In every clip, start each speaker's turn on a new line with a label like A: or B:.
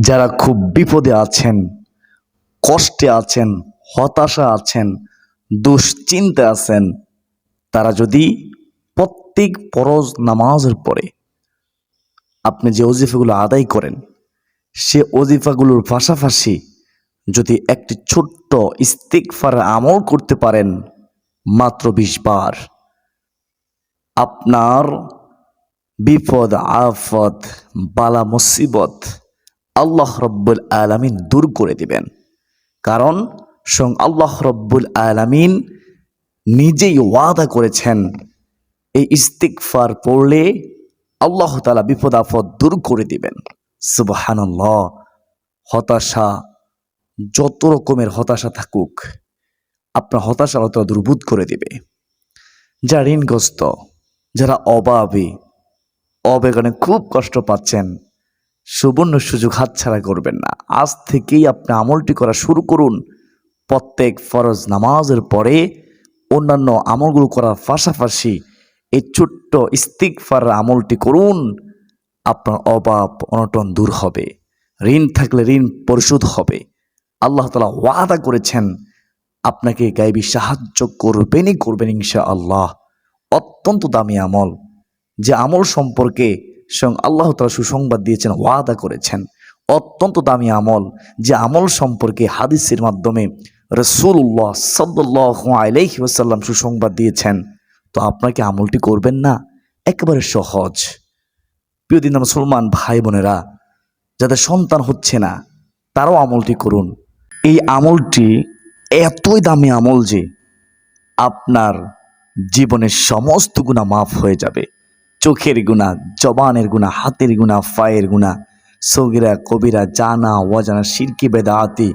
A: যারা খুব বিপদে আছেন, কষ্টে আছেন, হতাশা আছেন দুশ্চিন্তা আছেন, তারা যদি প্রত্যেক পরজ নামাজের পরে আপনি যে অজিফাগুলো আদায় করেন, সে অজিফাগুলোর পাশাপাশি যদি একটি ছোট্ট ইস্তিকফার আমল করতে পারেন, মাত্র বিশ বার, আপনার বিপদ, আফত, বালা, মুসিবত আল্লাহ রব্বুল আলামিন দূর করে দিবেন। কারণ স্বয়ং আল্লাহ রব্বুল আলামিন নিজেই ওয়াদা করেছেন, এই ইস্তিকফার পড়লে আল্লাহ তালা বিপদ আপদ দূর করে দিবেন। সুবহানাল্লাহ, হতাশা যত রকমের হতাশা থাকুক, আপনার হতাশা অত দুর্বোধ করে দিবে। যারা ঋণগ্রস্ত, যারা অভাবী, অবেগনে খুব কষ্ট পাচ্ছেন সুবর্ণ সুযোগ হাতছাড়া করবেন না। আজ থেকেই আপনি আমলটি করা শুরু করুন। প্রত্যেক ফরজ নামাজের পরে অন্যান্য আমলগুলো করার পাশাপাশি এই ছোট্ট ইস্তিকফার আমলটি করুন। আপনার অভাব অনটন দূর হবে। ঋণ থাকলে ঋণ পরিশোধ হবে। আল্লাহ তালা ওয়াদা করেছেন, আপনাকে গাইবি সাহায্য করবেনই করবেন ইনশা আল্লাহ অত্যন্ত দামি আমল। যে আমল সম্পর্কে স্বয়ং আল্লাহ তালা সুসংবাদ দিয়েছেন, ওয়াদা করেছেন। অত্যন্ত দামি আমল, যে আমল সম্পর্কে হাদিসের মাধ্যমে রসুল্লাহ সাল্লাহ আলাইহি ওয়াসাল্লাম সুসংবাদ দিয়েছেন। তো আপনাকে আমলটি করবেন না? একেবারে সহজ। প্রিয় দিন মুসলমান ভাই বোনেরা, যাদের সন্তান হচ্ছে না, তারাও আমলটি করুন। এই আমলটি এতই দামি আমল যে আপনার জীবনের সমস্ত গুণা মাফ হয়ে যাবে। চোখের গুণা, জবানের গুণা, হাতের গুণা, পায়ের গুণা। সগিরা, কবিরা, জানা, অজানা, সিরকি, বেদাতি,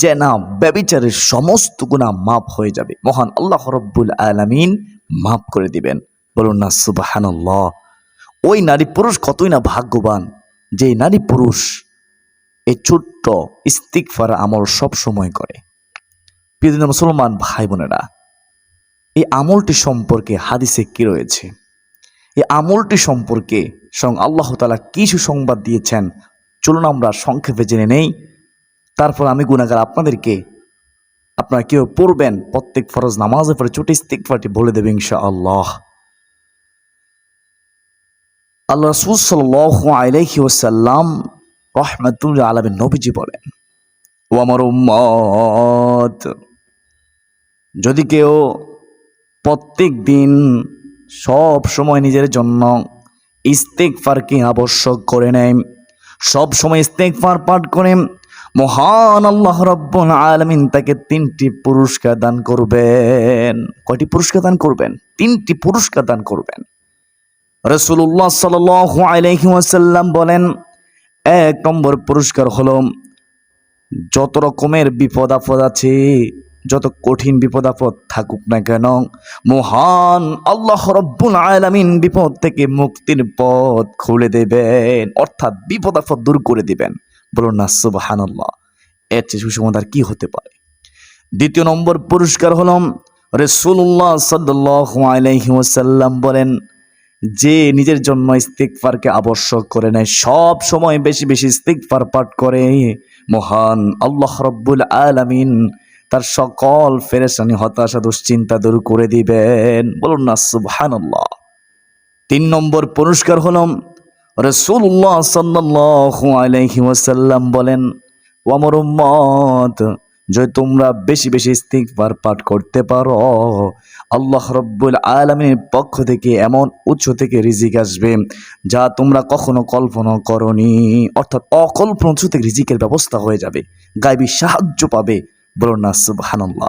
A: জেনা, ব্যবিচারের সমস্ত গুণা মাফ হয়ে যাবে। মহান আল্লাহ রব্বুল আলামিন মাফ করে দিবেন। বলুন না, সুবাহানল্লাহ। ওই নারী পুরুষ কতই না ভাগ্যবান। যে নারী পুরুষ এই ছোট্ট ইস্তিকফার আমল সব সময় করে। মুসলমান ভাই বোনেরা এই আমলটি সম্পর্কে হাদিসে কি রয়েছে? এই আমলটি সম্পর্কে স্বয়ং আল্লাহ তালা কি সুসংবাদ দিয়েছেন। চলুন আমরা সংক্ষেপে জেনে নেই। তারপর আমি গুণাগার আপনাদেরকে, আপনারা কেউ পড়বেন, প্রত্যেক ফরজ নামাজের পরে ছোট ইস্তিকফারটি বলে দেবে ইনশা আল্লাহ আল্লাহ রসুল সাল্লাহ আলাইহি ওসাল্লাম রহমাতুল্লাহ আলমের নবীজি বলেন ও আমার যদি কেউ প্রত্যেক দিন সব সময় নিজের জন্য ইস্তেকফারকে আবশ্যক করে নেয়? সব সময় ইস্তেকফার পাঠ করে মহান আল্লাহ রব্বুল আলমিন তাকে তিনটি পুরস্কার দান করবেন। কয়টি পুরস্কার দান করবেন? তিনটি পুরস্কার দান করবেন। রসুল্লাহ সাল আলহি ওয়াসাল্লাম বলেন, এক নম্বর পুরস্কার হলো যত রকমের বিপদ আপদ আছে যত কঠিন বিপদ আপদ থাকুক না কেন, মহান আল্লাহ রব্বুল আলামিন বিপদ থেকে মুক্তির পথ খুলে দেবেন, অর্থাৎ বিপদ আপদ দূর করে দিবেন। বলুন না, সুবহানাল্লাহ। এর চেয়ে সুসমাদার কি হতে পারে? দ্বিতীয় নম্বর পুরস্কার হল রসুল্লাহ ওয়াসাল্লাম বলেন, যে নিজের জন্য ইস্তিকফারকে আবশ্যক করে নেয়, সব সময় বেশি বেশি ইস্তিকফার পাঠ করে, মহান আল্লাহ রব্বুল আলামিন তার সকল ফেরেশানি হতাশা, দুশ্চিন্তা দূর করে দিবেন। বলুন না, সুবহানাল্লাহ। তিন নম্বর পুরস্কার হল রসুল্লাহ আলাইহি ওয়াসাল্লাম বলেন ও আমার উম্মত, যদি তোমরা বেশি বেশি ইস্তিগফার পাঠ করতে পারো, আল্লাহ রব্বুল আলমীর পক্ষ থেকে এমন উৎস থেকে রিজিক আসবে যা তোমরা কখনো কল্পনা করনি। অর্থাৎ অকল্পনা উৎস থেকে রিজিকের ব্যবস্থা হয়ে যাবে গাইবি সাহায্য পাবে বলুন না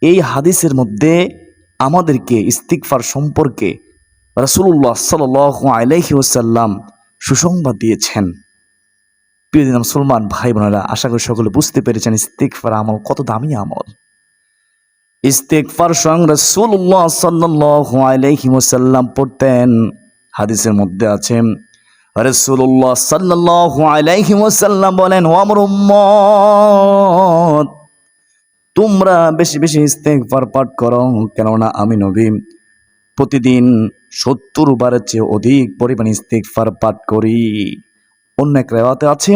A: এই হাদিসের মধ্যে আমাদেরকে ইস্তিকফার সম্পর্কে রাসূলুল্লাহ সাল্লাল্লাহু আলাইহি ওয়াসাল্লাম সুসংবাদ দিয়েছেন। প্রিয় দিন মুসলমান, ভাই বোনেরা, আশা করি সকলে বুঝতে পেরেছেন ইস্তিকফার আমল কত দামি আমল। ইস্তেকফার স্বয়ং রাসূলুল্লাহ সাল্লাল্লাহু আলাইহি ওয়াসাল্লাম পড়তেন। হাদিসের মধ্যে আছে রাসূলুল্লাহ সাল্লাল্লাহু আলাইহি ওয়াসাল্লাম বলেন, ও আমার উম্মত, তোমরা বেশি বেশি ইস্তেগফার পাঠ করো, কেননা আমি নবী। প্রতিদিন সত্তর বারের চেয়ে অধিক পরিমাণ ইস্তেগফার পাঠ করি। অন্য এক রেওয়াতে আছে,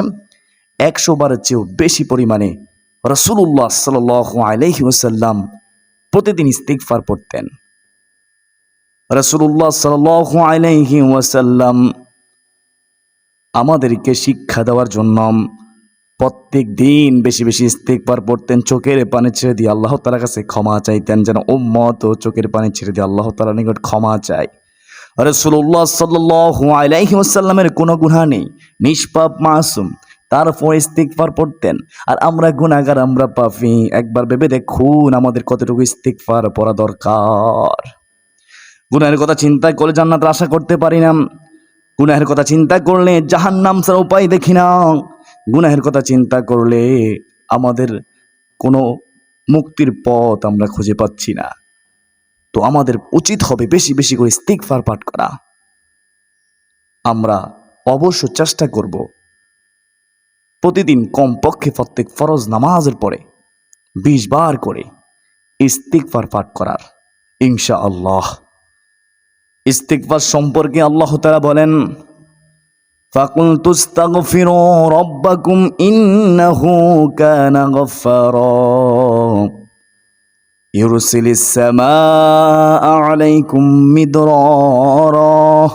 A: একশো বারের চেয়েও বেশি পরিমাণে রসুল্লাহ সাল আলহি ওসাল্লাম প্রতিদিন ইস্তিকফার পড়তেন। রসুল্লাহ সাল আলহি ওয়াসাল্লাম আমাদেরকে শিক্ষা দেওয়ার জন্য প্রত্যেক দিন বেশি বেশি ইস্তেকবার পড়তেন, চোখের পানি ছেড়ে দিয়ে আল্লাহ তালার কাছে ক্ষমা চাইতেন যেন উম্মত ও চোখের পানি ছেড়ে দিয়ে আল্লাহ তালার নিকট ক্ষমা চাই রসুল্লাহ সাল্লু আলাইহি আসাল্লামের কোনো গুণা নেই, নিষ্পাপ মাসুম, তারপর ইস্তিকফার পড়তেন। আর আমরা গুণাগার আমরা পাফি একবার ভেবে দেখুন আমাদের কতটুকু ইস্তিকফার পড়া দরকার। গুনাহের কথা চিন্তা করে জান্নাতের আশা করতে পারি না। গুনাহের কথা চিন্তা করলে জাহান্নাম ছাড়া উপায় দেখি না। গুনাহের কথা চিন্তা করলে আমাদের কোনো মুক্তির পথ আমরা খুঁজে পাচ্ছি না। তো আমাদের উচিত হবে বেশি বেশি করে ইস্তিকফার পাঠ করা। আমরা অবশ্য চেষ্টা করব প্রতিদিন কমপক্ষে প্রত্যেক ফরজ নামাজের পরে বিশ বার করে ইস্তিকফার পাঠ করার ইনশা আল্লাহ ইস্তিকফার সম্পর্কে আল্লাহ তারা বলেন فقلت استغفروا ربكم إنه كان غفارا يرسل السماء عليكم مدرارا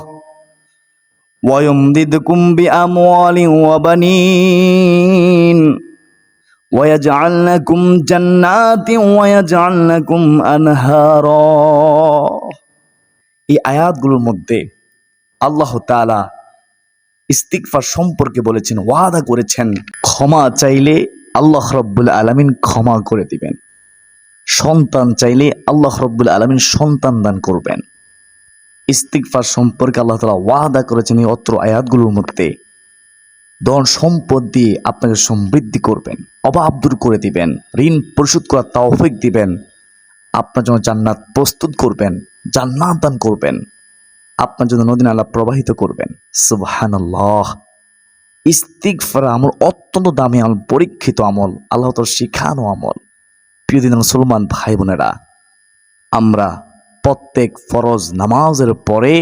A: ويمددكم بأموال وبنين ويجعل لكم جنات ويجعل لكم أنهارا এই আয়াতগুলোর মধ্যে আল্লাহ তাআলা ইস্তিকফার সম্পর্কে বলেছেন, ওয়াদা করেছেন, ক্ষমা চাইলে আল্লাহ রব্বুল আলমিন ক্ষমা করে দিবেন। সন্তান চাইলে আল্লাহ রব্বুল আলমিন সন্তান দান করবেন। ইস্তিকফার সম্পর্কে আল্লাহ তালা ওয়াদা করেছেন এই অত্র আয়াতগুলোর মধ্যে। ধন সম্পদ দিয়ে আপনাকে সমৃদ্ধি করবেন, অভাব দূর করে দিবেন, ঋণ পরিশোধ করার তাওফিক দিবেন, আপনার জন্য জান্নাত প্রস্তুত করবেন জান্নাত দান করবেন। আপনার জন্য নদী নালা প্রবাহিত করবেন। সুবহানাল্লাহ। ইস্তিগফার আমল অত্যন্ত দামি আমল, পরীক্ষিত আমল, আল্লাহ তার শিখানো আমল। প্রিয় দিন মুসলমান ভাই বোনেরা, আমরা প্রত্যেক ফরজ নামাজের পরে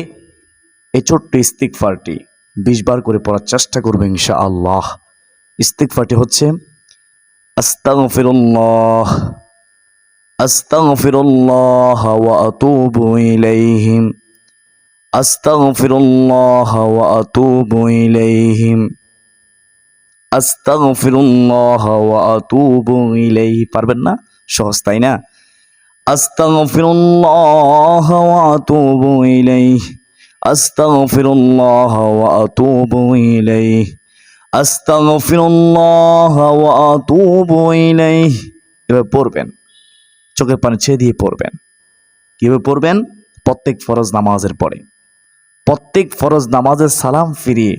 A: এই ছোট্ট ইস্তিগফারটি বিশ বার করে পড়ার চেষ্টা করব ইনশা আল্লাহ ইস্তিগফারটি হচ্ছে, আস্তাগফিরুল্লাহ। আস্তাগফিরুল্লাহ ওয়া আতুবু ইলাইহি আস্তাগফিরুল্লাহ ওয়া আতুবু ইলাইহি আস্তাগফিরুল্লাহ ওয়া আতুবু ইলাইহি। পারবেন না? সহজ, তাই না? আস্তাগফিরুল্লাহ ওয়া আতুবু ইলাইহি। আস্তাগফিরুল্লাহ ওয়া আতুবু ইলাইহি। আস্তাগফিরুল্লাহ ওয়া আতুবু ইলাইহি। এভাবে পড়বেন। চোখের পানি ছেড়ে দিয়ে পড়বেন। কীভাবে পড়বেন? প্রত্যেক ফরজ নামাজের পরে। প্রত্যেক ফরজ নামাজের সালাম ফিরিয়ে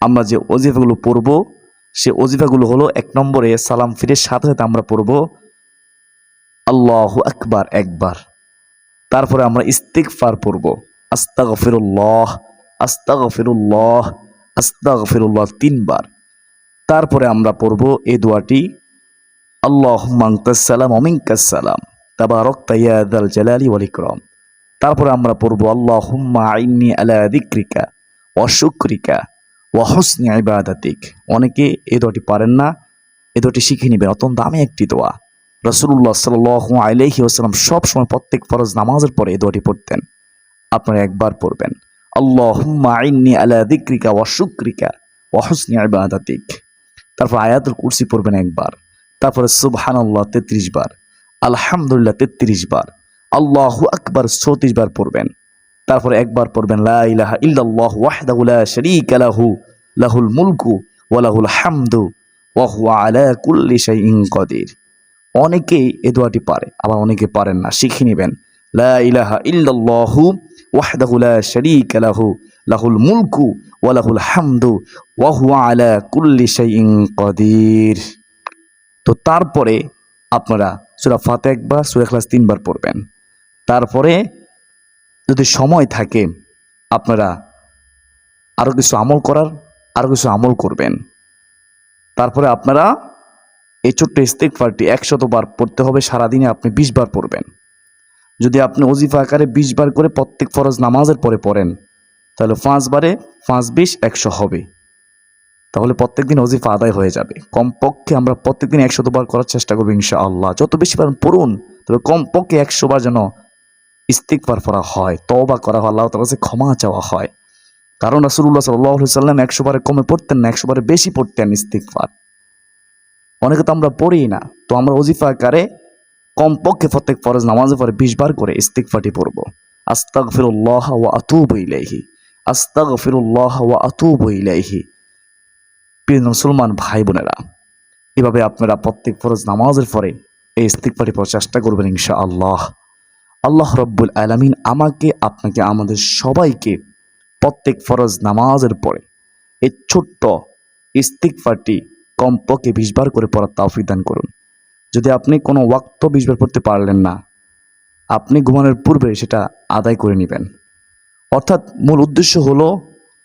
A: আমরা যে অজিফাগুলো পড়ব, সে অজিফাগুলো হলো এক নম্বরে সালাম ফিরে সাথে সাথে আমরা পড়ব, আল্লাহ আকবার একবার। তারপরে আমরা ইস্তিকফার পড়ব আস্তা গফিরুল্লাহ আস্তা গফিরুল্লাহ আস্তা গফিরুল্লাহ তিনবার। তারপরে আমরা পড়ব এ দোয়াটি আল্লাহ মাংতাসালাম অমিঙ্কাসালাম তাবারক তাইয়াদাল জালালি ওয়াল ইকরাম। তারপরে আমরা পড়ব আল্লাহ হুম্মা আইনি আলা দিক্রিকা অশুক্রিকা ওয়াহসনি ইবাদাতিক। অনেকে এই দোয়াটি পারেন না এই দোয়াটি শিখে নেবেন। অত্যন্ত দামি একটি দোয়া। রসুল্লাহ সাল আলহি আসালাম সবসময় প্রত্যেক ফরজ নামাজের পরে এই দোয়াটি পড়তেন। আপনারা একবার পড়বেন আল্লাহ হুম্মা আইনি আলা দিক্রিকা ওয়াশুক্রিকা ওয়াহসনি ইবাদাতিক। তারপর আয়াতুল কুরসি পড়বেন একবার। তারপরে সুবহান আল্লাহ তেত্রিশ বার, আলহামদুলিল্লাহ তেত্রিশ বার, আল্লাহ আকবার চৌত্রিশ বার পড়বেন। তারপরে একবার পড়বেন লাহু, লাহুল মুলকু ওয়া লাহুল হামদু ওয়া হুয়া আলা কুল্লি শাইইন কাদির। অনেকেই এ দোয়াটি পারে, আবার অনেকে পারেন না, শিখে নেবেন। লাহুল মুলকু ওয়া হামদু কাদির। তো তারপরে আপনারা সুরা ফাতে একবার সুরা ক্লাস তিনবার পড়বেন। তারপরে যদি সময় থাকে, আপনারা আরও কিছু আমল করার আরও কিছু আমল করবেন। তারপরে আপনারা এই ছোট্ট ইস্তেকফারটি একশত বার পড়তে হবে, সারাদিনে আপনি বিশ বার পড়বেন। যদি আপনি অজিফা আকারে বিশ বার করে প্রত্যেক ফরজ নামাজের পরে পড়েন, তাহলে পাঁচ বারে পাঁচ বিশ একশো হবে। তাহলে প্রত্যেকদিন অজিফা আদায় হয়ে যাবে। কমপক্ষে আমরা প্রত্যেকদিন একশো বার করার চেষ্টা করব ইনশা আল্লাহ যত বেশি পারেন পড়ুন, তবে কমপক্ষে একশো বার যেন ইস্তিকবার করা হয় তবা করা হয়, আল্লাহ তালা কাছে ক্ষমা চাওয়া হয়। কারণ রাসুল্লাহ সাল্লাহ সাল্লাম একশো বারে কমে পড়তেন না একশো বারে বেশি পড়তেন ইস্তিকবার অনেকে তো আমরা পড়ি না, তো আমরা অজিফা আকারে কমপক্ষে প্রত্যেক ফরজ নামাজের পরে বিশ বার করে ইস্তিকফাটি পড়ব। আস্তাক ফিরুল্লাহ ওয়া আতুব ইলাইহি আস্তাক ফিরুল্লাহ ওয়া আতুব ইলাইহি। প্রিয় মুসলমান ভাই বোনেরা, এভাবে আপনারা প্রত্যেক ফরজ নামাজের পরে এই ইস্তিকফাটি পড়ার চেষ্টা করবেন ইনশা আল্লাহ আল্লাহ রব্বুল আলামিন আমাকে, আপনাকে, আমাদের সবাইকে প্রত্যেক ফরজ নামাজের পরে এই ছোট্ট ইস্তিকফারটি কমপক্ষে বিশ বার করে পড়ার তাওফিক দান করুন। যদি আপনি কোনো ওয়াক্ত বিশ বার পড়তে পারলেন না, আপনি ঘুমানোর পূর্বে সেটা আদায় করে নেবেন। অর্থাৎ মূল উদ্দেশ্য হলো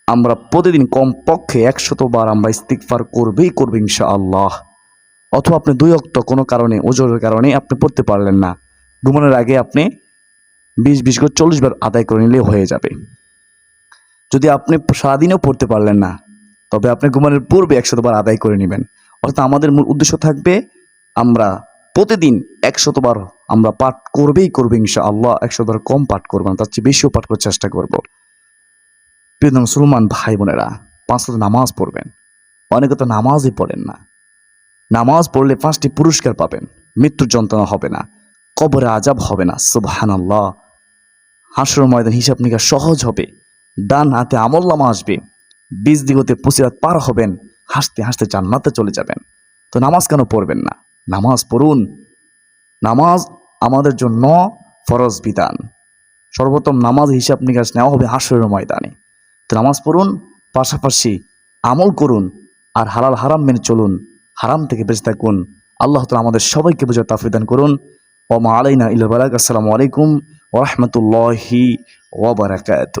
A: আমরা প্রতিদিন কমপক্ষে একশত বার আমরা ইস্তিকফার করবেই করবে ইনশা আল্লাহ অথবা আপনি দুই অক্ত কোনো কারণে ওজোরের কারণে আপনি পড়তে পারলেন না। ঘুমানোর আগে আপনি বিশ বিশ করে চল্লিশ বার আদায় করে নিলে হয়ে যাবে। যদি আপনি সারাদিনেও পড়তে পারলেন না, তবে আপনি ঘুমানোর পূর্বে একশতবার আদায় করে নেবেন। অর্থাৎ আমাদের মূল উদ্দেশ্য থাকবে, আমরা প্রতিদিন একশতবার আমরা পাঠ করবেই করবে ইনশা আল্লাহ একশতবার কম পাঠ করব না, তার চেয়ে বেশিও পাঠ করার চেষ্টা করব। প্রিয় মুসলমান ভাই বোনেরা, পাঁচ ওয়াক্ত নামাজ পড়বেন। অনেকে তো নামাজই পড়েন না। নামাজ পড়লে পাঁচটি পুরস্কার পাবেন। মৃত্যুর যন্ত্রণা হবে না। কবরে আজাব হবে না। সুবহান আল্লাহ হাসর ময়দান হিসাব নিকাশ সহজ হবে। ডান হাতে আমল্লামা আসবে। বীজ দিগতে পুসিরাত পার হবেন। হাসতে হাসতে জান্নাতে চলে যাবেন। তো নামাজ কেন পড়বেন না? নামাজ পড়ুন। নামাজ আমাদের জন্য ফরজ বিধান। সর্বপ্রথম নামাজ হিসাব নিকাশ নেওয়া হবে হাসরের ময়দানে। তো নামাজ পড়ুন, পাশাপাশি আমল করুন আর হালাল হারাম মেনে চলুন, হারাম থেকে বেঁচে থাকুন। আল্লাহ তালা আমাদের সবাইকে বোঝার তাফিদান করুন। ওমা আলাইনা ইল বালাক আসসালামু আলাইকুম ওরহমতুল্লাহি ওবরাকাত